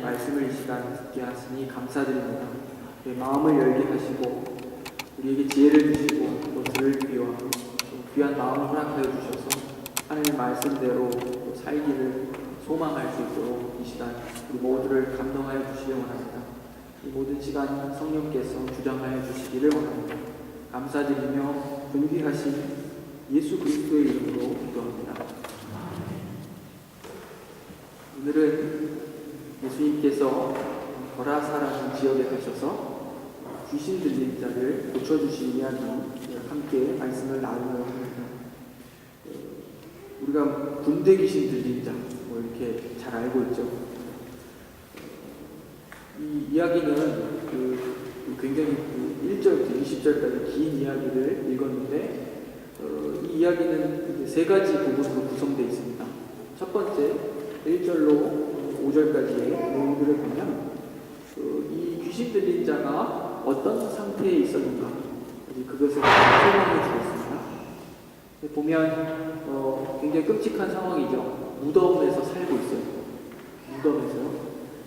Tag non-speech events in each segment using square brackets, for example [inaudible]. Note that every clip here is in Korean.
말씀을 이 시간 듣게 하시니 감사드립니다. 내 마음을 열게 하시고 우리에게 지혜를 주시고 또 들을 귀와 또 귀한 마음을 허락하여 주셔서 하나님 말씀대로 또 살기를 소망할 수 있도록 이 시간 우리 모두를 감동하여 주시기 원합니다. 이 모든 시간 성령께서 주장하여 주시기를 원합니다. 감사드리며 존귀하신 예수 그리스도의 이름으로 기도합니다. 오늘은 예수님께서 거라사라는 지역에 가셔서 귀신 들린 자를 고쳐주신 이야기 함께 말씀을. 어, 우리가 군대 귀신 들린 자, 뭐 이렇게 잘 알고 있죠. 어, 이 이야기는 그 굉장히 그 1절부터 20절까지 긴 이야기를 읽었는데 어, 이 이야기는 세 가지 부분으로 구성되어 있습니다. 첫 번째, 1절로 5절까지의 내용들을 보면 그, 이 귀신 들린 자가 어떤 상태에 있었는가 이제 그것을 설명해 주겠습니다. 보면 어, 굉장히 끔찍한 상황이죠. 무덤에서 살고 있어요. 무덤에서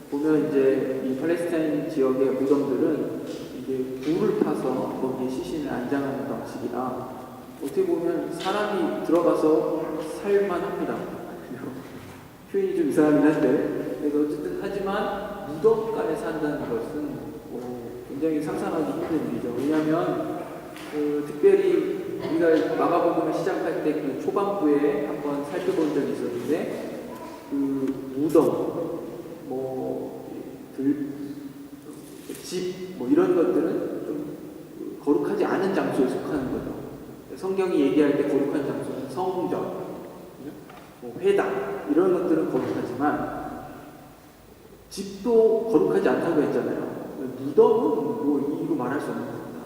보면 이제 이 팔레스타인 지역의 무덤들은 이게 불을 타서 거기에 시신을 안장하는 방식이라 어떻게 보면 사람이 들어가서 살만 합니다. [laughs] 표현이 좀 이상하긴 한데 그래서 어쨌든 하지만 무덤간에 산다는 것은 뭐 굉장히 상상하기 힘든 일이죠. 왜냐하면 그 특별히 우리가 마가복음을 시작할 때 그 초반부에 한번 살펴본 적이 있었는데 그 무덤 뭐집뭐 이런 것들은 좀 거룩하지 않은 장소에 속하는 거죠. 성경이 얘기할 때 거룩한 장소는 성전, 뭐 회당 이런 것들은 거룩하지만 집도 거룩하지 않다고 했잖아요. 무덤은 뭐 이거 말할 수 없는 겁니다.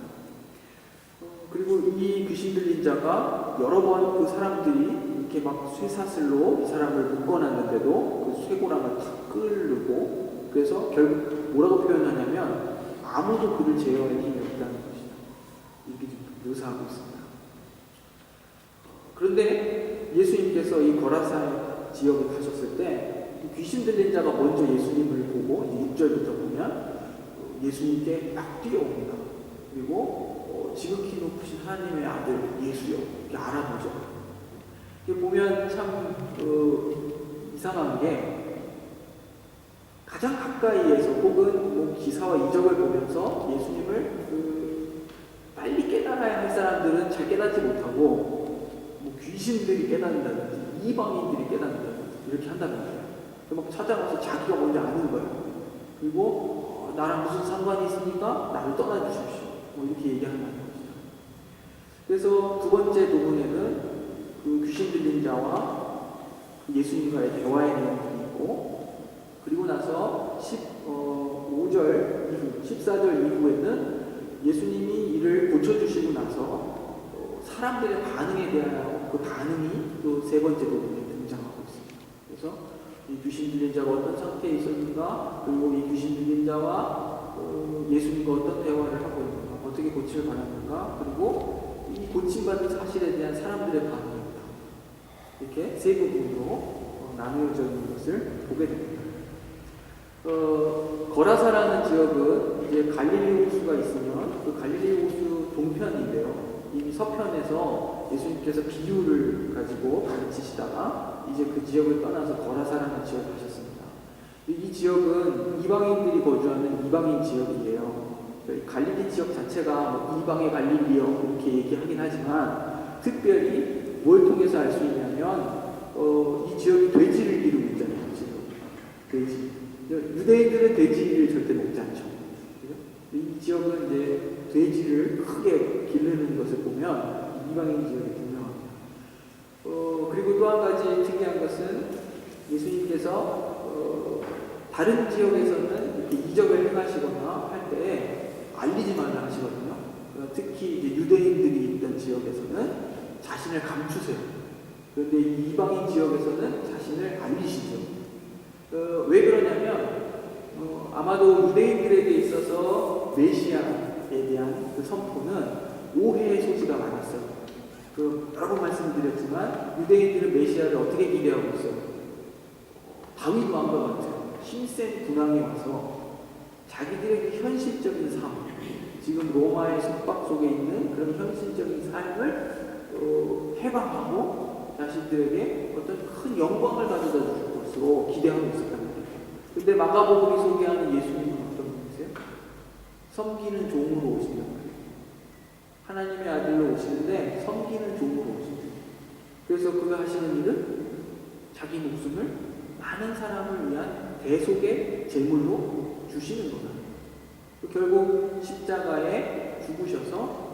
어, 그리고 이 귀신 들린 자가 여러 번 그 사람들이 이렇게 막 쇠사슬로 이 사람을 묶어놨는데도 그 쇠고랑을 탁 끌고 그래서 결국 뭐라고 표현하냐면 아무도 그를 제어할 힘이 없다는 것이다. 이렇게 묘사하고 있습니다. 그런데 예수님께서 이 거라사 지역에 가셨을 때 귀신 들린 자가 먼저 예수님을 보고 6절부터 보면 예수님께 막 뛰어옵니다. 그리고 어, 지극히 높으신 하나님의 아들 예수요 이렇게 알아보죠. 이게 보면 참 어, 이상한 게 가장 가까이에서 혹은 뭐 기사와 이적을 보면서 예수님을 그 빨리 깨달아야 할 사람들은 잘 깨닫지 못하고 뭐 귀신들이 깨닫는다든지 이방인들이 깨닫는다든지 이렇게 거예요. 막 찾아가서 자기가 먼저 아는 거예요. 그리고 어, 나랑 무슨 상관이 있으니까 나를 떠나 주십시오. 뭐 이렇게 얘기하는 거예요. 그래서 두 번째 부분에는 그 귀신 들린 자와 그 예수님과의 대화의 내용이 있고 그리고 나서 10, 어, 5절 이후, 14절 이후에는 예수님이 이를 고쳐주시고 나서 어, 사람들의 반응에 대한 그 반응이 또 세 번째 부분에 등장하고 있습니다. 그래서 이 귀신 들린 자가 어떤 상태에 있었는가, 그리고 이 귀신 들린 자와 어, 예수님과 어떤 대화를 하고 있는가, 어떻게 고침을 받았는가, 그리고 이 고침받은 사실에 대한 사람들의 반응입니다. 이렇게 세 부분으로 어, 나누어져 있는 것을 보게 됩니다. 어, 거라사라는 지역은 이제 갈릴리 호수가 있으면 그 갈릴리 호수 동편인데요. 이미 서편에서 예수님께서 비유를 가지고 가르치시다가 이제 그 지역을 떠나서 거라사라는 지역에 가셨습니다. 이 지역은 이방인들이 거주하는 이방인 지역이에요. 갈릴리 지역 자체가 뭐 이방의 갈릴리요 이렇게 얘기하긴 하지만 특별히 뭘 통해서 알 수 있냐면 어, 이 지역이 돼지를 기르고 있잖아요. 지금 돼지. 유대인들은 돼지를 절대 먹지 않죠. 이 지역은 이제 돼지를 크게 기르는 것을 보면 이방인 지역이 그리고 또 한 가지 특이한 것은 예수님께서 어, 다른 지역에서는 이렇게 이적을 행하시거나 할 때 알리지 말라 하시거든요. 어, 특히 이제 유대인들이 있던 지역에서는 자신을 감추세요. 그런데 이 이방인 지역에서는 자신을 알리시죠. 어, 왜 그러냐면 어, 아마도 유대인들에게 있어서 메시아에 대한 그 선포는 오해의 소지가 많았어요. 그 여러 번 말씀드렸지만 유대인들은 메시아를 어떻게 기대하고 있어요? 다윗 왕과 같은 힘센 군왕이 와서 자기들의 현실적인 삶, 지금 로마의 속박 속에 있는 그런 현실적인 삶을 어, 해방하고 자신들에게 어떤 큰 영광을 가져다 줄 것으로 기대하고 있었단 말이에요. 근데 마가복음이 소개하는 예수님은 어떤 분이세요? 섬기는 종으로 말이에요. 하나님의 아들로 오시는데 섬기는 종으로 오신대요. 그래서 그가 하시는 일은 자기 목숨을 많은 사람을 위한 대속의 제물로 주시는 거다. 결국 십자가에 죽으셔서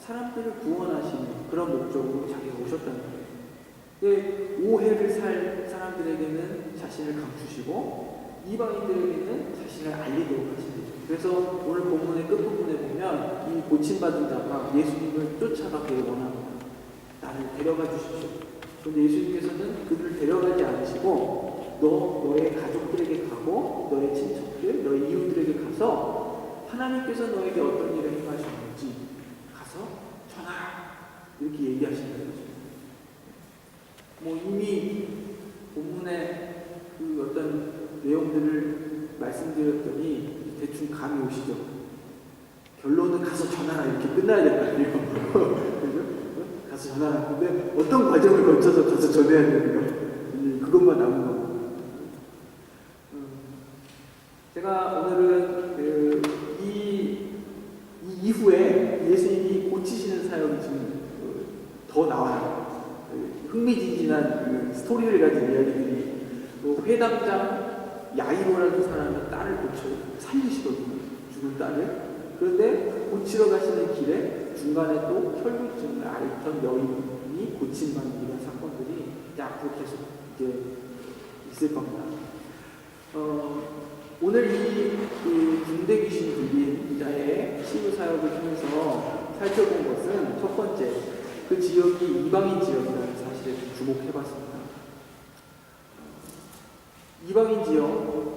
사람들을 구원하시는 그런 목적으로 자기가 오셨다는 거예요. 근데 오해를 살 사람들에게는 자신을 감추시고 이방인들에게는 자신을 알리도록 하시는 그래서 오늘 본문의 끝부분에 보면 이 고침받은 자가 예수님을 쫓아가기를 원합니다. 나를 데려가 주십시오. 그런데 예수님께서는 그들을 데려가지 않으시고 너 너의 가족들에게 가고 너의 친척들, 너의 이웃들에게 가서 하나님께서 너에게 어떤 일을 행하셨는지 가서 전하라 이렇게 얘기하시는 거죠. 뭐 이미 본문의 그 어떤 내용들을 말씀드렸더니 대충 감이 오시죠. 결론은 가서 전하라 이렇게 끝나야 될 거 아니에요. [laughs] 그죠? 어? 가서 전하라. 근데 어떤 과정을 거쳐서 가서 전해야 되는가? 이- 그것만 남은 거고. 음, 제가 오늘은 그 이, 이 이후에 예수님이 고치시는 사역이 지금 어, 더 나와요. 그 흥미진진한 그 스토리를 가진 이야기들이 또 회당장 야이로라는 사람의 딸을 고쳐 살리시거든요. 죽은 딸을. 그런데 고치러 가시는 길에 중간에 또 혈루증을 앓던 여인이 고침받는 이런 사건들이 이제 앞으로 계속 이제 있을 겁니다. 어, 오늘 이 그 군대 귀신 들린 자의 치유 사역을 통해서 살펴본 것은 첫 번째 그 지역이 이방인 지역이라는 사실에 좀 주목해봤습니다. 이방인 지역 어,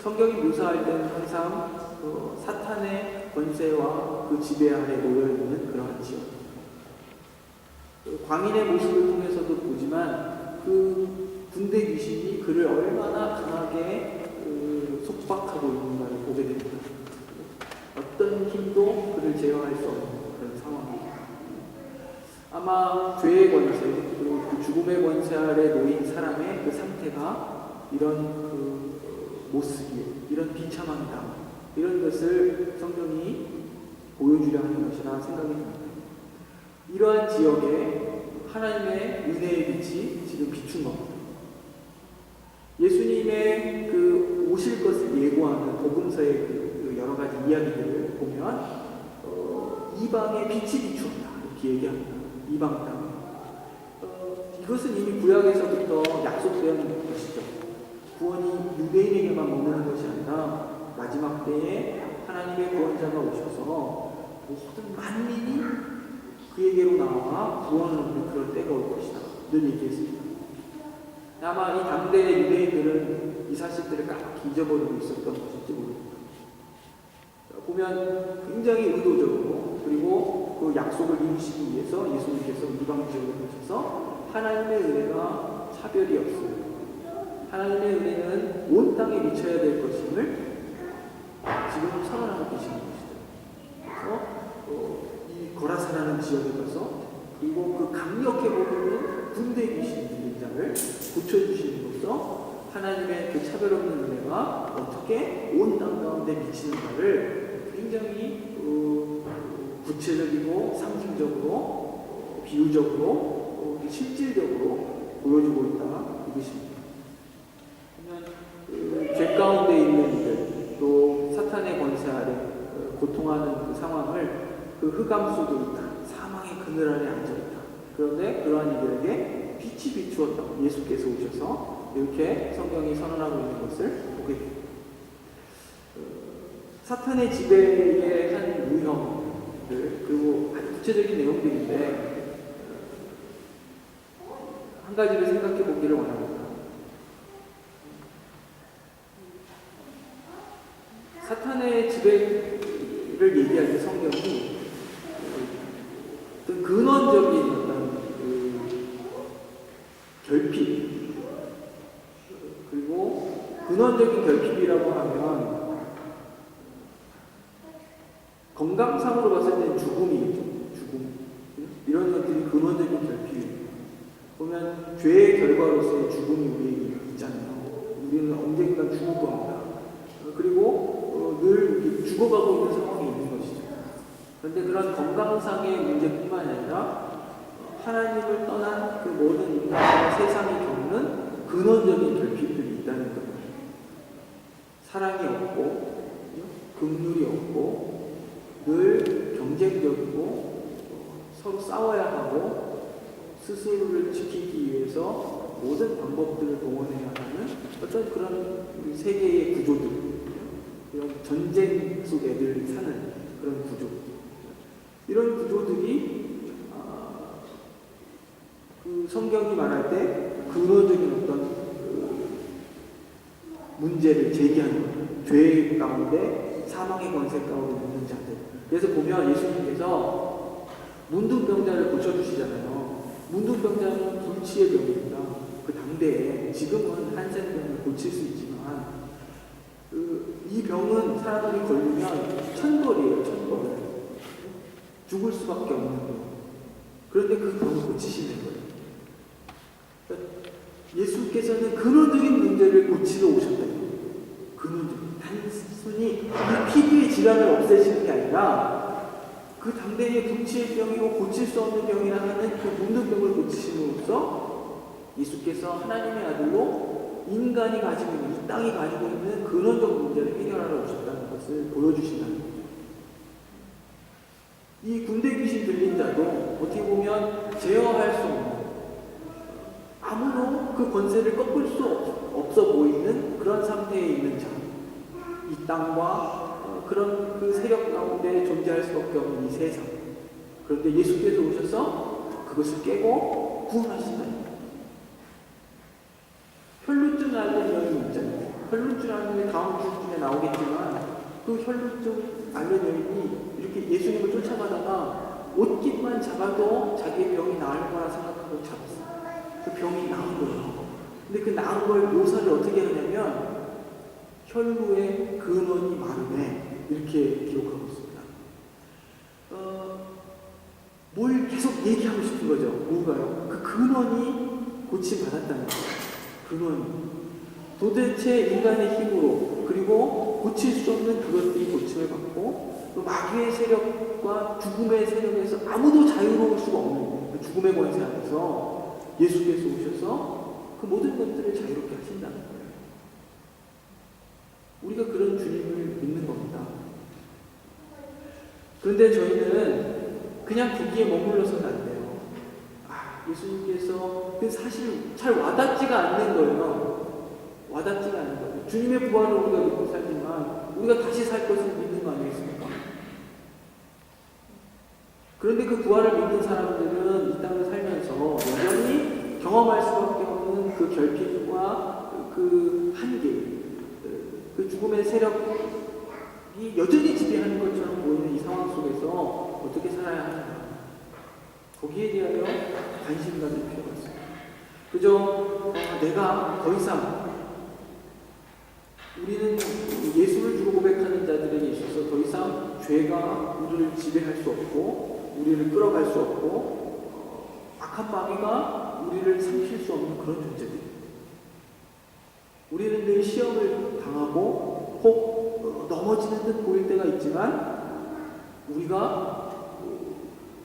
성경이 묘사할 때는 항상 어, 사탄의 권세와 그 지배 아래 놓여 있는 그러한 지역. 그 광인의 모습을 통해서도 보지만 그 군대 귀신이 그를 얼마나 강하게 그 속박하고 있는가를 보게 됩니다. 어떤 힘도 그를 제어할 수 없는 그런 상황입니다. 아마 죄의 권세 그리고 그 죽음의 권세 아래 놓인 사람의 그 상태가 이런 그 어, 못쓰기 이런 비참함이다 이런 것을 성경이 보여주려 하는 것이라 생각이 듭니다. 이러한 지역에 하나님의 은혜의 빛이 지금 비춘 겁니다. 예수님의 그 오실 것을 예고하는 복음서의 그 여러 가지 이야기들을 보면 어, 이방의 빛이 비추었다 이렇게 얘기합니다. 이방 땅. 어, 이것은 이미 구약에서부터 약속된 것이죠. 구원이 유대인에게만 머무는 것이 아니라 마지막 때에 하나님의 구원자가 오셔서 모든 만민이 그에게로 나와 구원을 얻는 그런 때가 올 것이다. 늘 얘기했습니다. 아마 이 당대의 유대인들은 이 사실들을 까맣게 잊어버리고 있었던 것일지 모릅니다. 보면 굉장히 의도적으로 그리고 그 약속을 이루시기 위해서 예수님께서 이방 지역에 오셔서 하나님의 은혜가 차별이 없습니다. 하나님의 은혜는 온 땅에 미쳐야 될 것임을 지금 선언하고 계시는 것이죠. 그래서 어, 이 거라사라는 지역에 가서 그리고 그 강력해 보이는 군대 귀신 자를 고쳐주심으로써 하나님의 그 차별 없는 은혜가 어떻게 온 땅 가운데 미치는가를 굉장히 어, 구체적이고 상징적으로 어, 비유적으로 어, 실질적으로 보여주고 있다 이것입니다. 죄 가운데 있는 이들 또 사탄의 권세 아래 어, 고통하는 그 상황을 그 흑암 속에 있다. 사망의 그늘 아래 앉아 있다. 그런데 그러한 이들에게 빛이 비추었다고 예수께서 오셔서 이렇게 성경이 선언하고 있는 것을 보게 됩니다. 어, 사탄의 지배의 한 유형들 그리고 아주 구체적인 내용들인데 어, 한 가지를 생각해 보기를 원합니다. 사탄의 지배를 얘기할 때 성경이 어떤 근원적인 어떤 그 결핍 그리고 근원 근원적인 결핍이라고 하면 건강상으로 봤을 때는 죽음이죠. 죽음. 이런 것들이 근원적인 결핍이에요. 보면 죄의 결과로서의 죽음이 우리에게 있잖아요. 우리는 언젠가 죽을 겁니다. 어, 그리고 어, 늘 죽어가고 있는 상황이 있는 것이죠. 그런데 그런 건강상의 문제뿐만 아니라 어, 하나님을 떠난 그 모든 인간과 세상이 겪는 근원적인 결핍들이 있다는 거예요. 사랑이 없고, 긍휼이 없고, 늘 경쟁적이고, 어, 서로 싸워야 하고, 스스로를 지키기 위해서 모든 방법들을 동원해야 하는 어떤 그런 세계의 구조들, 이런 전쟁 속에 늘 사는 그런 구조. 이런 구조들이 아, 그 성경이 말할 때 근원적인 어떤 그 문제를 제기하는. 죄 가운데 사망의 권세 가운데 있는 자들. 그래서 보면 예수님께서 문둥병자를 고쳐주시잖아요. 문둥병자는 불치의 병입니다. 그 당대에 지금은 한센병을 고칠 수 있지만 그 이 병은 사람들이 걸리면 천벌이에요. 천벌. 죽을 수밖에 없는 병. 그런데 그 병을 고치시는 거예요. 그러니까 예수께서는 근원적인 문제를 고치러 오셨다. 근원적인. 단순히 이 피부의 질환을 없애시는 게 아니라 그 당대의 불치의 병이고 고칠 수 없는 병이라 하는 그 문둥병을 고치심으로써 예수께서 하나님의 아들로 인간이 가지고 있는, 이 땅이 가지고 있는 근원적 문제를 해결하러 오셨다는 것을 보여주신다는 거죠. 이 군대 귀신 들린 자도 어떻게 보면 제어할 수 없는 아무도 그 권세를 꺾을 수 없, 없어 보이는 그런 상태에 있는 자. 이 땅과 어, 그런 그 세력 가운데 존재할 수 밖에 없는 이 세상. 그런데 예수께서 오셔서 그것을 깨고 구원하신다. 혈루증 앓는 여인이 있잖아요. 혈루증 앓는 게 다음 주쯤에 나오겠지만 그 혈루증 앓는 여인이 이렇게 예수님을 쫓아가다가 옷깃만 잡아도 자기의 병이 나을 거라 생각하고 잡았어요. 그 병이 나은 거예요. 근데 그 나은 걸 묘사를 어떻게 하냐면 혈루의 근원이 마르네 이렇게 기록하고 있습니다. 어, 뭘 계속 얘기하고 싶은 거죠. 뭔가요? 그 근원이 고침 받았다는 거예요. 근원이 도대체 인간의 힘으로 그리고 고칠 수 없는 그것들이 고침을 받고 또 마귀의 세력과 죽음의 세력에서 아무도 자유로울 수가 없는 그 죽음의 권세 안에서 예수께서 오셔서 그 모든 것들을 자유롭게 하신다는 거예요. 우리가 그런 주님을 믿는 겁니다. 그런데 저희는 그냥 거기에 머물러서는 안 돼요. 아, 예수님께서 그 사실 잘 와닿지가 않는 거예요. 와닿지가 않는 거예요. 주님의 부활을 우리가 믿고 살지만 우리가 다시 살 것을 믿는 거 아니겠습니까? 그런데 그 부활을 믿는 사람들은 이 땅을 살면서 여전히 경험할 수밖에 없는 그 결핍과 그 한계, 그 죽음의 세력이 여전히 지배하는 것처럼 보이는 이 상황 속에서 어떻게 살아야 하는가. 거기에 대하여 관심 가질 필요가 있습니다. 그저 어, 내가 더 이상 우리는 예수를 주고 고백하는 자들에게 있어서 더 이상 죄가 우리를 지배할 수 없고 우리를 끌어갈 수 없고 어, 악한 마귀가 우리를 삼킬 수 없는 그런 존재들. 우리는 늘 시험을 당하고 혹 어, 넘어지는 듯 보일 때가 있지만 우리가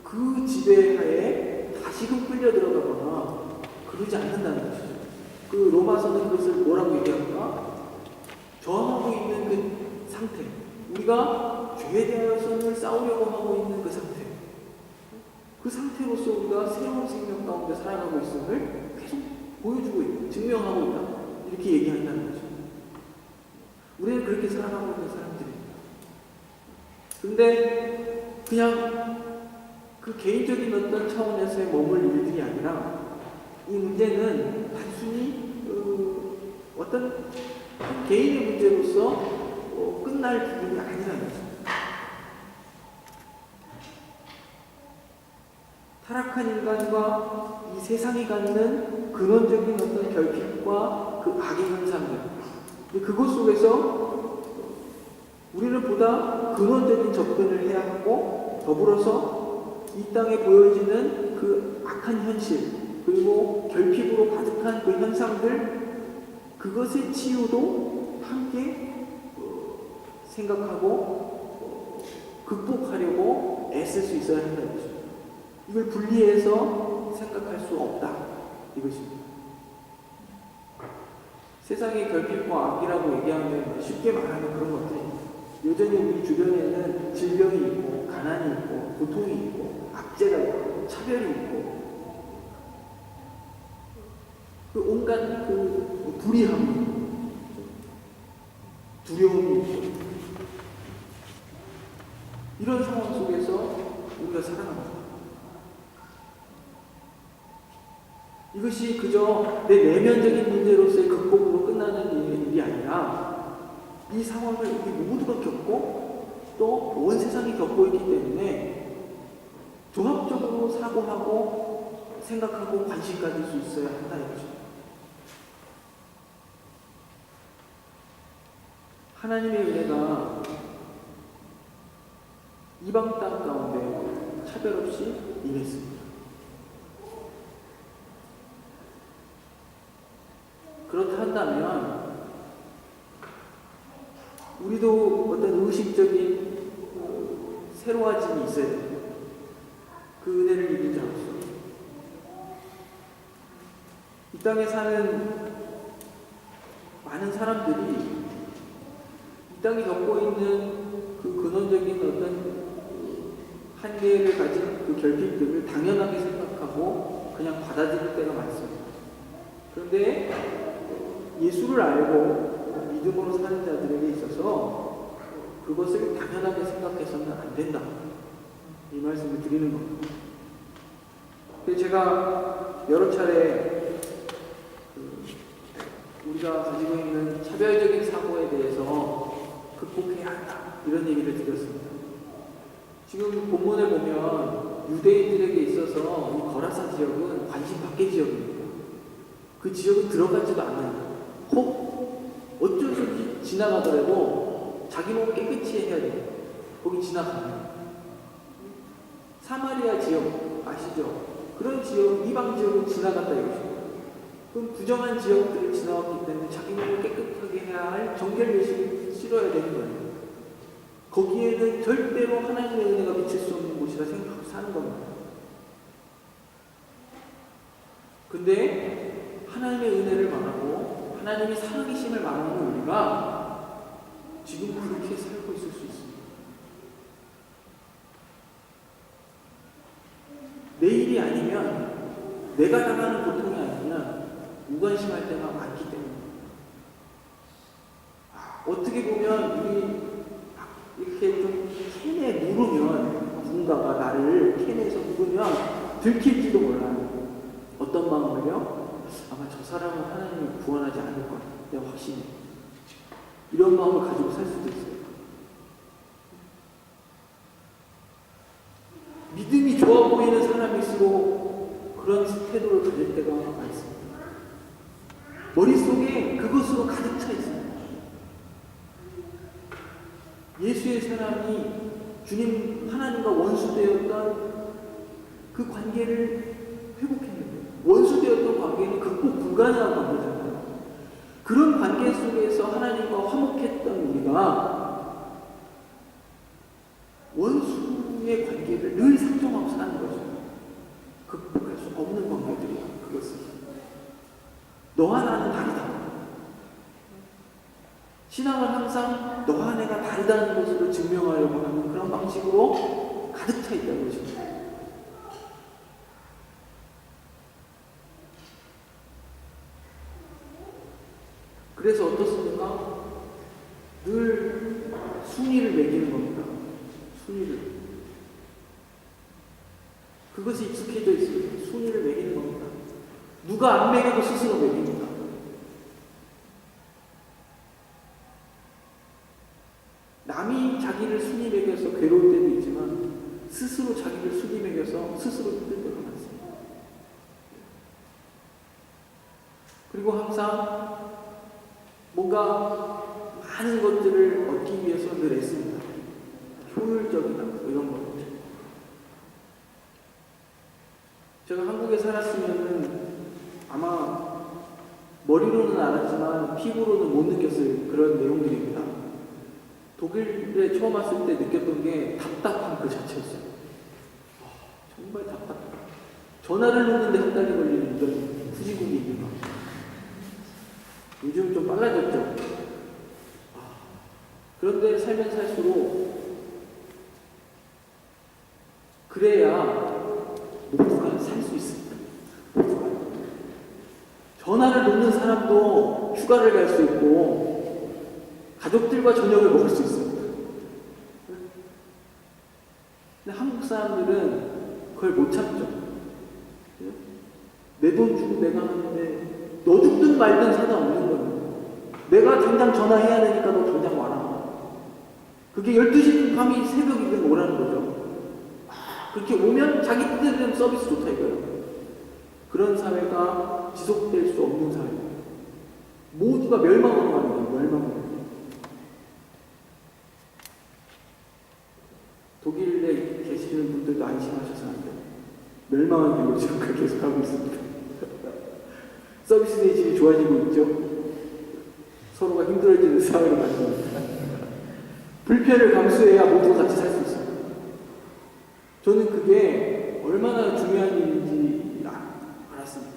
그 지배하에 다시금 끌려 들어가거나 그러지 않는다는 것이죠. 그 로마서는 그것을 뭐라고 얘기합니까? 저항하고 있는 그 상태. 우리가 죄에 대해서는 싸우려고 하고 있는 그 상태. 그 상태로서 우리가 새로운 생명 가운데 살아가고 있음을 계속 보여주고 있다. 증명하고 있다. 이렇게 얘기한다는 거죠. 우리는 그렇게 살아가고 있는 사람들입니다. 근데 그냥 그 개인적인 어떤 차원에서의 머물 일들이 아니라 이 문제는 단순히 어, 어떤 개인의 문제로서 어, 끝날 부분이 아니라는 거죠. 타락한 인간과 이 세상이 갖는 근원적인 어떤 결핍과 그 악의 현상들 그것 속에서 우리는 보다 근원적인 접근을 해야 하고 더불어서 이 땅에 보여지는 그 악한 현실 그리고 결핍으로 가득한 그 현상들 그것의 치유도 함께 어, 생각하고 어, 극복하려고 애쓸 수 있어야 한다는 것입니다. 이걸 분리해서 생각할 수 없다 이것입니다. 세상의 결핍과 악이라고 얘기하면 쉽게 말하는 그런 것들입니다. 여전히 우리 주변에는 질병이 있고 가난이 있고 고통이 있고 압제가 있고 차별이 있고 그 온갖 그 불의함 두려움이 있고 이런 상황 속에서 우리가 살아갑니다. 이것이 그저 내 내면적인 문제로서의 극복으로 끝나는 일이 아니라 이 상황을 우리 모두가 겪고 또 온 세상이 겪고 있기 때문에 종합적으로 사고하고 생각하고 관심 가질 수 있어야 한다 이거죠. 하나님의 은혜가 이방 땅 가운데 차별 없이 임했습니다. 그렇다 한다면 우리도 어떤 의식적인 어, 새로워짐이 있어야 돼요. 그 은혜를 입은 자로서 이 땅에 사는 많은 사람들이 이 땅이 겪고 있는 그 근원적인 어떤 한계를 가진 그 결핍들을 당연하게 생각하고 그냥 받아들일 때가 많습니다. 그런데 예수를 알고 믿음으로 사는 자들에게 있어서 그것을 당연하게 생각해서는 안 된다. 이 말씀을 드리는 겁니다. 제가 여러 차례 그 우리가 가지고 있는 차별적인 사고에 대해서 극복해야 한다. 이런 얘기를 드렸습니다. 지금 본문에 보면 유대인들에게 있어서 이 거라사 지역은 관심 밖의 지역입니다. 그 지역은 들어가지도 않는 혹 어쩔 수 없이 지나가더라도 자기 몸을 깨끗이 해야 돼요. 거기 지나가면. 사마리아 지역 아시죠? 그런 지역, 이방 지역은 지나갔다 이거죠. 그럼 부정한 지역들을 지나갔기 때문에 자기 몸을 깨끗하게 해야 할 정결 예식을 치러야 되는 거예요. 거기에는 절대로 하나님의 은혜가 미칠 수 없는 곳이라 생각하고 사는 겁니다. 근데 하나님의 은혜를 말하고 하나님의 살아계심을 말하는 우리가 지금 그렇게 살고 있을 수 있습니다. 내일이 아니면 내가 당하는 고통이 아니면 무관심할 때가 많기 때문에 아, 어떻게 보면 우리 이렇게 좀 캔에 물으면 누군가가 나를 캔에서 물으면 들킬지도 몰라요. 어떤 마음을요? 아마 저 사람은 하나님이 구원하지 않을 거야. 내가 확신해. 이런 마음을 가지고 살 수도 있어요. 믿음이 좋아 보이는 사람일수록 그런 태도를 가질 때가 많습니다. 머릿속에 그것으로 가득 차 있어요. 예수의 사람이 주님 하나님과 원수되었던 그 관계를 회복했는데 원수되었던 관계는 극복 불가능한 관계잖아요. 그런 관계 속에서 하나님과 화목했던 우리가 원수의 관계를 늘 상정하고 사는 거죠. 극복할 수 없는 관계들이야. 그것은 너와 나는 다르다. 신앙은 항상 너와 내가 다르다는 것으로 증명하려고 하는 그런 방식으로 가득 차 있다는 것입니다. 그래서 어떻습니까? 늘 순위를 매기는 겁니다. 순위를. 그것이 익숙해져 있어요. 순위를 매기는 겁니다. 누가 안 매겨도 스스로 매깁니다. 남이 자기를 순위 매겨서 괴로울 때도 있지만 스스로 자기를 순위 매겨서 스스로 힘들 때가 많습니다. 그리고 항상 뭔가 많은 것들을 얻기 위해서 늘 애씁니다. 효율적이다 뭐 이런 것들. 제가 한국에 살았으면은 아마 머리로는 알았지만 피부로는 못 느꼈을 그런 내용들입니다. 독일에 처음 왔을 때 느꼈던 게 답답한 그 자체였어요. 아, 정말 답답해. 전화를 놓는데 한 달이 걸리는 이런 후진국이 있는 거. 요 즘 좀 빨라졌죠. 아, 그런데 살면 살수록 그래야 모두가 살 수 있습니다. 모두가. 전화를 놓는 사람도 휴가를 갈 수 있고 가족들과 저녁을 먹을 수 있습니다. 근데 한국 사람들은 그걸 못 참죠. 내 돈 주고 내가 하는데 너 죽든 말든 상관없는 거예요. 내가 당장 전화해야 되니까 너 당장 와라. 그게 12시 밤이 새벽이든 오라는 거죠. 아, 그렇게 오면 자기 뜻대로 서비스 좋다 이거예요. 그런 사회가 지속될 수 없는 사회. 모두가 멸망으로 가는 거예요. 멸망으로. 독일에 계시는 분들도 안심하셔서 안 돼요. 멸망을 길로 지금 그렇게 계속 하고 있습니다. 서비스 대질이 좋아지고 있죠. 서로가 힘들어지는 사회로 만듭니다. 불편을 감수해야 모두가 같이 살 수 있어요. 저는 그게 얼마나 중요한 일인지 아- 알았습니다.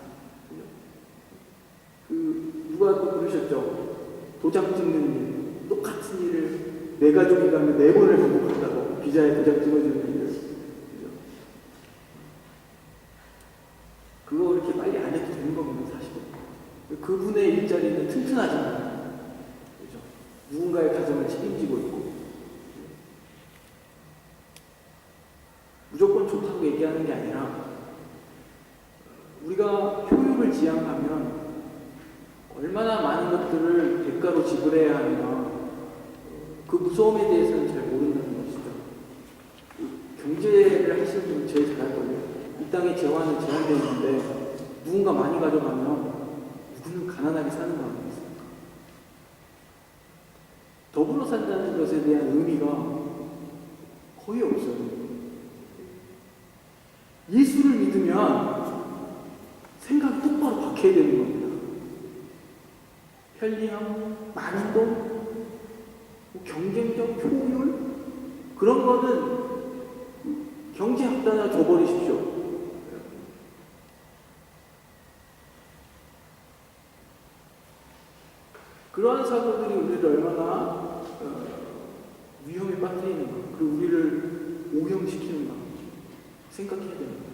그 누가 또 그러셨죠? 도장 찍는 일, 똑같은 일을 내 가족이 가면 네 번을 반복한다고 비자에 도장 찍어주는 일을 그죠? 그거 그렇게 빨리 안 해도 되는 겁니다 사실은 그분의 일자리는 튼튼하잖아요 그죠? 누군가의 가정을 책임지고 있고 무조건 좋다고 얘기하는 게 아니라 우리가 효율을 지향하면 얼마나 많은 것들을 대가로 지불해야 하나 그 무서움에 대해서는 잘 모른다는 것이죠. 경제를 하시는 분이 제일 잘할걸요. 이 땅의 재화는 제한되어 있는데 누군가 많이 가져가면 누구는 가난하게 사는 거 아니겠습니까? 더불어 산다는 것에 대한 의미가 거의 없어요. 예수를 믿으면 생각이 똑바로 바뀌어야 되는 겁니다. 편리함, 만족, 뭐 경쟁적 효율 그런 거는 경제 학단을 줘버리십시오. 그러한 사고들이 우리를 얼마나 어, 위험에 빠뜨리는가, 그리고 우리를 오염시키는가 생각해야 됩니다.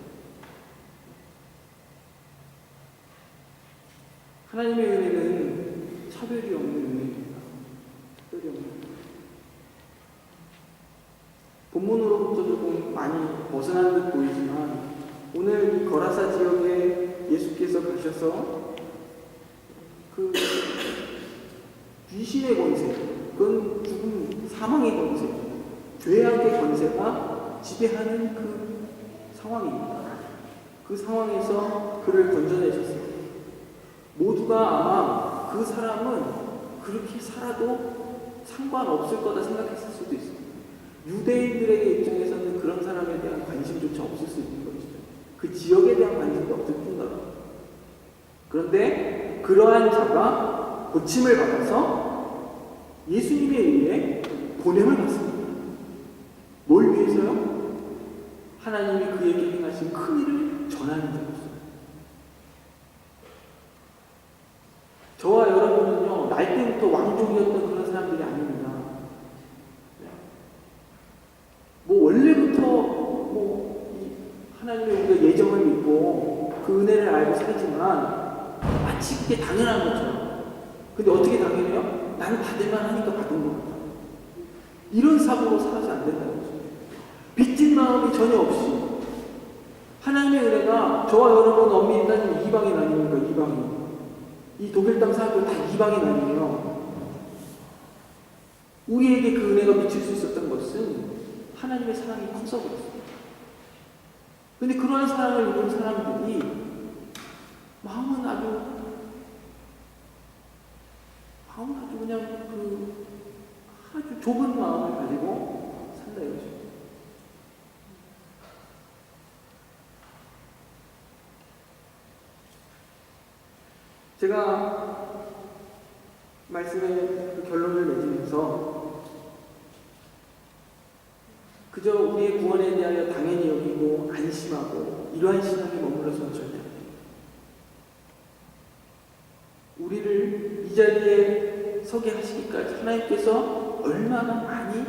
하나님의 은혜는 차별이 없는 은혜입니다. 차별이 없는. 본문으로부터 조금 많이 벗어난 듯 보이지만 오늘 이 거라사 지역에 예수께서 가셔서 그 귀신의 권세, 그건 죽음, 사망의 권세, 죄악의 권세가 지배하는 그 상황입니다. 그 상황에서 그를 건져내셨어요. 모두가 아마 그 사람은 그렇게 살아도 상관없을 거다 생각했을 수도 있어요. 유대인들에게 입장에서는 그런 사람에 대한 관심조차 없을 수 있는 것이죠. 그 지역에 대한 관심도 없을 뿐더러. 그런데 그러한 자가 고침을 받아서 예수님에 의해 보냄을 받습니다. 뭘 위해서요? 하나님이 그에게 행하신 큰 일을 전하는 자로서. 저와 여러분은요, 날 때부터 왕족이었던 그런 사람들이 아닙니다. 뭐, 원래부터, 뭐, 이 하나님의 우리가 예정을 믿고 그 은혜를 알고 살지만 마치 그게 당연한 것처럼. 근데 어떻게 당연해요? 나는 받을만 하니까 받은 겁니다. 이런 사고로 살아서 안 거죠. 마음이 전혀 없이 하나님의 은혜가 저와 여러분 엄밀히 따지면 이방인 아닙니까? 이방인. 이 독일 땅 사람들 다 이방인 아니에요. 우리에게 그 은혜가 미칠 수 있었던 것은 하나님의 사랑이 커서 그렇습니다. 근데 그러한 사랑을 입은 사람들이 마음은 아주 마음 아주 그냥 그 아주 좁은 마음을 가지고 산다 이거죠. 제가 말씀의 그 결론을 맺으면서 그저 우리의 구원에 대하여 당연히 여기고 안심하고 이러한 신앙에 머물러서는 절대 안 돼요. 우리를 이 자리에 서게 하시기까지 하나님께서 얼마나 많이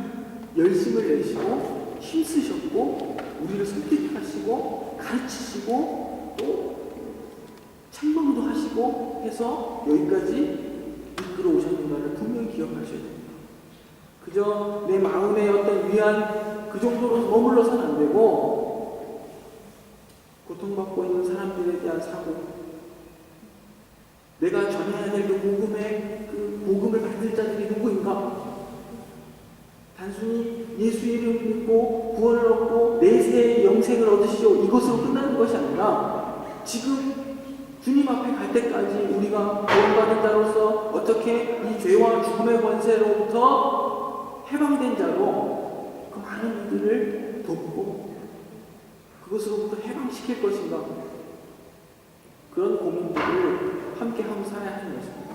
열심을 내시고 힘쓰셨고 우리를 설득하시고 가르치시고 또 책망도 하시고 해서 여기까지 이끌어 오셨는가를 분명히 기억하셔야 됩니다. 그저 내 마음의 어떤 위안 그 정도로 머물러서는 안 되고 고통받고 있는 사람들에 대한 사고 내가 전해야 될 그 복음의 그 복음을 받을 자들이 누구인가? 단순히 예수 이름 믿고 구원을 얻고 내세의 영생을 얻으시오 이것으로 끝나는 것이 아니라 지금 주님 앞에 갈 때까지 우리가 구원받은 자로서 어떻게 이 죄와 죽음의 권세로부터 해방된 자로 그 많은 이들을 돕고 그것으로부터 해방시킬 것인가 그런 고민들을 함께 하고 살아야 하는 것입니다.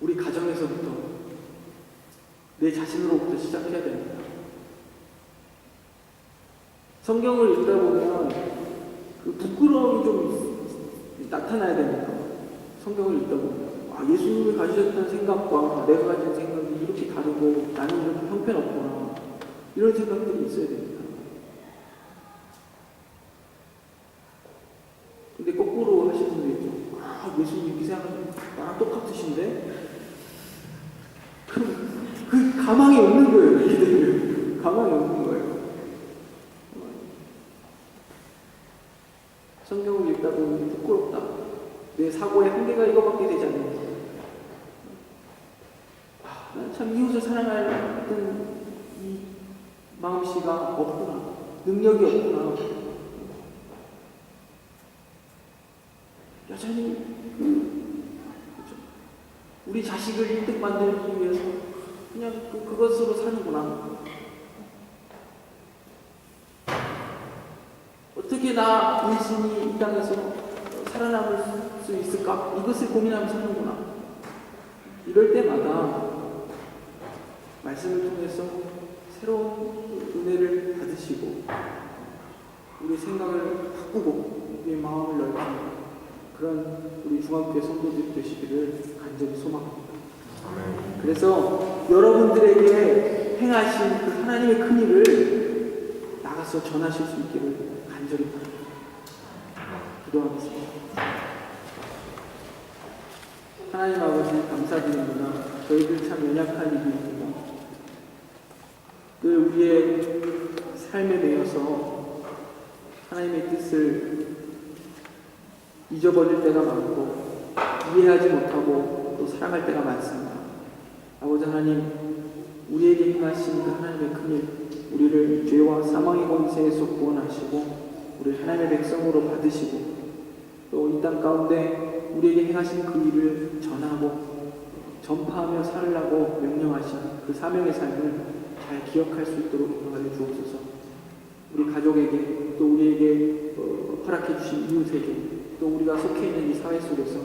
우리 가정에서부터 내 자신으로부터 시작해야 됩니다. 성경을 읽다 보면 그 부끄러움이 좀 나타나야 됩니다. 성경을 읽다 보면 아, 예수님이 가지셨던 생각과 내가 가진 생각이 이렇게 다르고 나는 이렇게 형편없구나 이런 생각들이 있어야 됩니다. 근데 거꾸로 하시는 분도 있죠. 아, 예수님 이렇게 생각하면 나랑 똑같으신데? 그럼 그 가망이 없는 거예요. 가망이 없는 거예요. 성경을 읽다 보면 부끄럽다. 내 사고의 한계가 이거밖에 되지 않는다. 아, 난참 이웃을 사랑할 어떤 이 마음씨가 없구나. 능력이 없구나. 여전히 그, 그죠? 우리 자식을 1등 만들기 위해서 그냥 그, 그것으로 사는구나. 어떻게 나 인신이 이 땅에서 살아남을 수 있을까? 이것을 고민하며 사는구나. 이럴 때마다 말씀을 통해서 새로운 은혜를 받으시고 우리 생각을 바꾸고 우리의 마음을 넓히는 그런 우리 중학교 성도들 되시기를 간절히 소망합니다. 그래서 여러분들에게 행하신 그 하나님의 큰 일을 나가서 전하실 수 있기를 간절히 바랍니다. 기도하겠습니다. 하나님 아버지 감사드립니다. 저희들 참 연약한 일입니다. 그 우리의 삶에 대해서 하나님의 뜻을 잊어버릴 때가 많고 이해하지 못하고 또 사랑할 때가 많습니다. 아버지 하나님, 우리에게 행하신 그 하나님의 큰일, 우리를 죄와 사망의 권세에서 구원하시고 우리 하나님의 백성으로 받으시고 또 이 땅 가운데 우리에게 행하신 그 일을 전하고 전파하며 살라고 명령하신 그 사명의 삶을 잘 기억할 수 있도록 인도하여 주옵소서. 우리 가족에게 또 우리에게 어, 허락해 주신 이웃에게 또 우리가 속해 있는 이 사회 속에서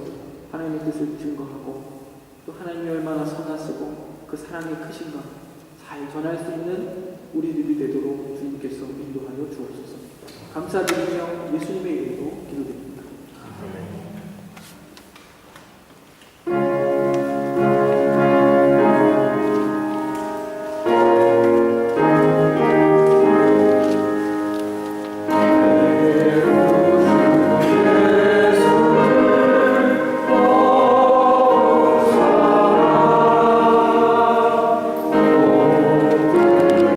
하나님의 뜻을 증거하고 또 하나님이 얼마나 선하시고 그 사랑이 크신가 잘 전할 수 있는 우리들이 되도록 주님께서 인도하여 주옵소서. 감사드리며 예수님의 이름으로 기도드립니다. Amen.